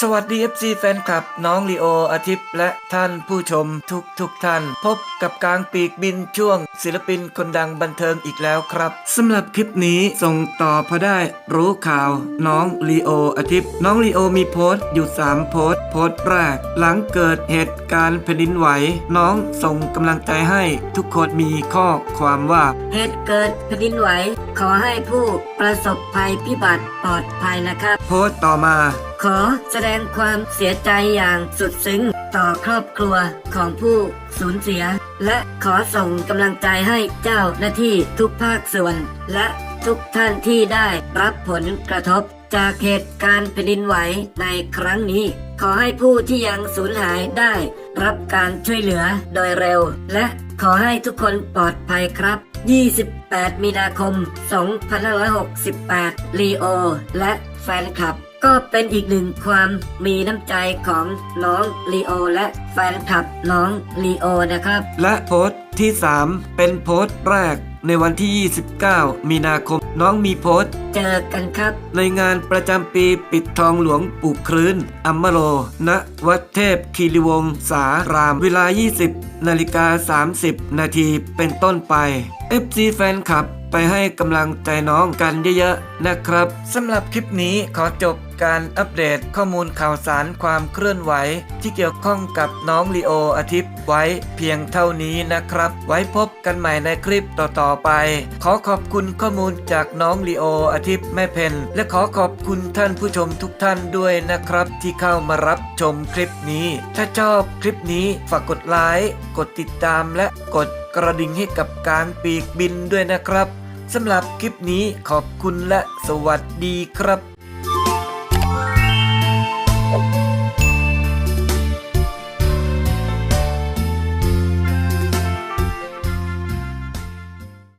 สวัสดี FC แฟนคลับ น้องลีโออาทิตย์และท่านผู้ชมทุกทุกท่าน พบกับกลางปีกบินช่วง ศิลปินคนดังบันเทิงอีกแล้วครับสำหรับคลิปนี้ส่งต่อพอได้รู้ข่าว น้องลีโออาทิตย์น้องลีโอมีโพสต์อยู่ 3 โพสต์ โพสต์แรก หลังเกิดเหตุการณ์แผ่นดินไหว น้องส่งกำลังใจให้ทุกคนมีข้อความว่า เหตุเกิดแผ่นดินไหว ขอให้ผู้ประสบภัยพิบัติปลอดภัยนะครับ โพสต์ต่อมาข อแสดงความเสียใจอย่างสุดซึ้งต่อครอบครัวของผู้สูญเสีย และขอส่งกำลังใจให้เจ้าหน้าที่ทุกภาคส่วน และทุกท่านที่ได้รับผลกระทบจากเหตุการณ์แผ่นดินไหวในครั้งนี้ ขอให้ผู้ที่ยังสูญหายได้รับการช่วยเหลือโดยเร็ว และขอให้ทุกคนปลอดภัยครับ 28 มีนาคม 2568 ลีโอ และแฟนคลับ ก็เป็นอีกหนึ่งความมีน้ำใจของน้องลีโอและแฟนคลับน้องลีโอนะครับ และโพสต์ที่ 3 เป็นโพสต์แรกในวันที่ 29 มีนาคม น้องมีโพสต์ เจอกันครับ ในงานประจำปีปิดทองหลวงปู่ครื้น อัมมโรณวัดเทพคีรีวงศาราม เวลา 20 นาฬิกา 30 นาทีเป็นต้นไป FC แฟนคลับไปให้กำลังใจน้องกันเยอะๆนะครับสำหรับคลิปนี้ขอจบ การอัปเดตข้อมูลข่าวสารความเคลื่อนไหว ที่เกี่ยวข้องกับน้องลีโออาทิตย์ไว้เพียงเท่านี้นะครับ ไว้พบกันใหม่ในคลิปต่อๆไป ขอขอบคุณข้อมูลจากน้องลีโออาทิตย์แม่เพนและขอขอบคุณท่านผู้ชมทุกท่านด้วยนะครับ ที่เข้ามารับชมคลิปนี้ ถ้าชอบคลิปนี้ฝากกดไลค์กดติดตามและกดกระดิ่งให้กับการปีกบินด้วยนะครับสำหรับคลิปนี้ขอบคุณและสวัสดีครับ